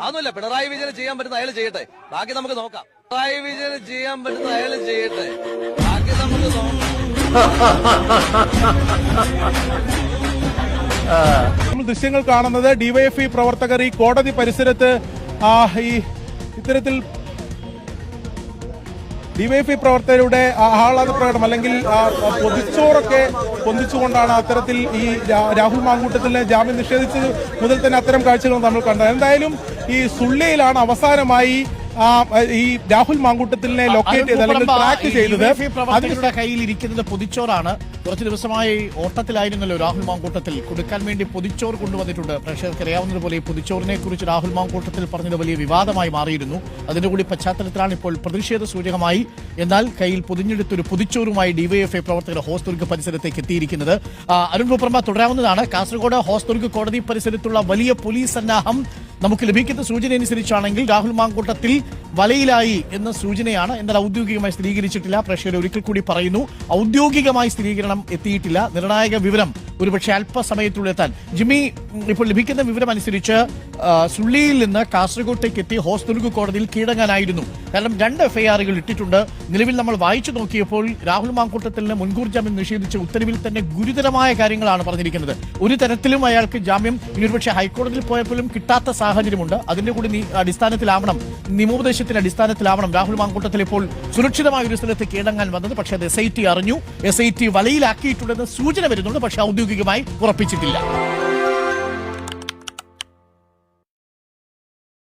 അതൊന്നുമില്ല പിണറായി വിജയന് ചെയ്യാൻ പറ്റുന്ന അയാൾ ചെയ്യട്ടെ. ബാക്കി നമുക്ക് നോക്കാം. പിണറായി വിജയന് ചെയ്യാൻ പറ്റുന്ന അയാൾ ചെയ്യട്ടെ. ബാക്കി നമുക്ക് നോക്കാം. നമ്മൾ ദൃശ്യങ്ങൾ കാണുന്നത് ഡിവൈഎഫ്ഇ പ്രവർത്തകർ ഈ കോടതി പരിസരത്ത് ഈ ഇത്തരത്തിൽ ഡിവൈഎഫ്ഐ പ്രവർത്തകരുടെ ആഹ്ലാദ പ്രകടനം അല്ലെങ്കിൽ പൊതിച്ചോറൊക്കെ പൊന്തിച്ചുകൊണ്ടാണ് അത്തരത്തിൽ ഈ രാഹുൽ മാങ്കൂട്ടത്തിന് ജാമ്യം നിഷേധിച്ചത് മുതൽ തന്നെ അത്തരം കാഴ്ചകൾ നമ്മൾ കണ്ടത്. എന്തായാലും ഈ സുള്ളിയിലാണ് അവസാനമായി ഈ രാഹുൽ മാങ്കൂട്ടത്തിനെ ലൊക്കേറ്റ് ചെയ്ത് അല്ലെങ്കിൽ ട്രാക്ക് ചെയ്തത്. കയ്യിൽ ഇരിക്കുന്നത് പൊതിച്ചോറാണ്. കുറച്ച് ദിവസമായി ഓട്ടത്തിലായിരുന്നല്ലോ രാഹുൽ മാങ്കൂട്ടത്തിൽ. കൊടുക്കാൻ വേണ്ടി പൊതിച്ചോറ് കൊണ്ടുവന്നിട്ടുണ്ട്. പ്രേക്ഷകർക്ക് അറിയാവുന്നതുപോലെ ഈ പൊതിച്ചോറിനെ കുറിച്ച് രാഹുൽ മാങ്കൂട്ടത്തിൽ പറഞ്ഞത് വലിയ വിവാദമായി മാറിയിരുന്നു. അതിന്റെ കൂടി പശ്ചാത്തലത്തിലാണ് ഇപ്പോൾ പ്രതിഷേധ സൂചകമായി. എന്നാൽ കയ്യിൽ പൊതിഞ്ഞെടുത്തൊരു പൊതിച്ചോറുമായി ഡിവൈഎഫ്ഐ പ്രവർത്തകർ ഹോസ്ദുർഗ് പരിസരത്തേക്ക് എത്തിയിരിക്കുന്നത്. അരുൺ ഭൂപ്രമ തുടരാവുന്നതാണ്. കാസർഗോഡ് ഹോസ്ദുർഗ് കോടതി പരിസരത്തുള്ള വലിയ പോലീസ് സന്നാഹം നമുക്ക് ലഭിക്കുന്ന സൂചന അനുസരിച്ചാണെങ്കിൽ രാഹുൽ മാങ്കൂട്ടത്തിൽ വലയിലായി എന്ന സൂചനയാണ് എന്നാൽ ഔദ്യോഗികമായി സ്ഥിരീകരിച്ചിട്ടില്ല. പ്രേക്ഷകർ ഒരിക്കൽ കൂടി പറയുന്നു ഔദ്യോഗികമായി സ്ഥിരീകരണം എത്തിയിട്ടില്ല. നിർണായക വിവരം ഒരുപക്ഷെ അല്പസമയത്തുള്ളിൽ എത്താൻ ജിമ്മി ഇപ്പോൾ ലഭിക്കുന്ന വിവരം അനുസരിച്ച് സുള്ളിയിൽ നിന്ന് കാസർഗോട്ടേക്ക് എത്തി ഹോസ്ദുർഗ് കോടതിയിൽ കീഴടങ്ങാനായിരുന്നു. കാരണം രണ്ട് എഫ്ഐആറുകൾ ഇട്ടിട്ടുണ്ട്. നിലവിൽ നമ്മൾ വായിച്ചു നോക്കിയപ്പോൾ രാഹുൽ മാങ്കൂട്ടത്തിന് മുൻകൂർ ജാമ്യം നിഷേധിച്ച ഉത്തരവിൽ തന്നെ ഗുരുതരമായ കാര്യങ്ങളാണ് പറഞ്ഞിരിക്കുന്നത്. ഒരു തരത്തിലും അയാൾക്ക് ജാമ്യം ഇനി ഒരുപക്ഷെ ഹൈക്കോടതിയിൽ പോയപ്പോഴും കിട്ടാത്ത സാഹചര്യമുണ്ട്. അതിന്റെ കൂടി അടിസ്ഥാനത്തിലാവണം. നിയമോപദേശത്തിന്റെ അടിസ്ഥാനത്തിലാവണം രാഹുൽ മാങ്കൂട്ടത്തിൽ ഇപ്പോൾ സുരക്ഷിതമായ ഒരു സ്ഥലത്ത് കീഴടങ്ങാൻ വന്നത്. പക്ഷേ അത് എസ് ഐ ടി അറിഞ്ഞു. എസ് ഐ ടി വലയിലാക്കിയിട്ടുണ്ടെന്ന് സൂചന വരുന്നുണ്ട്. പക്ഷേ ഔദ്യോഗികമായി ഉറപ്പിച്ചിട്ടില്ല.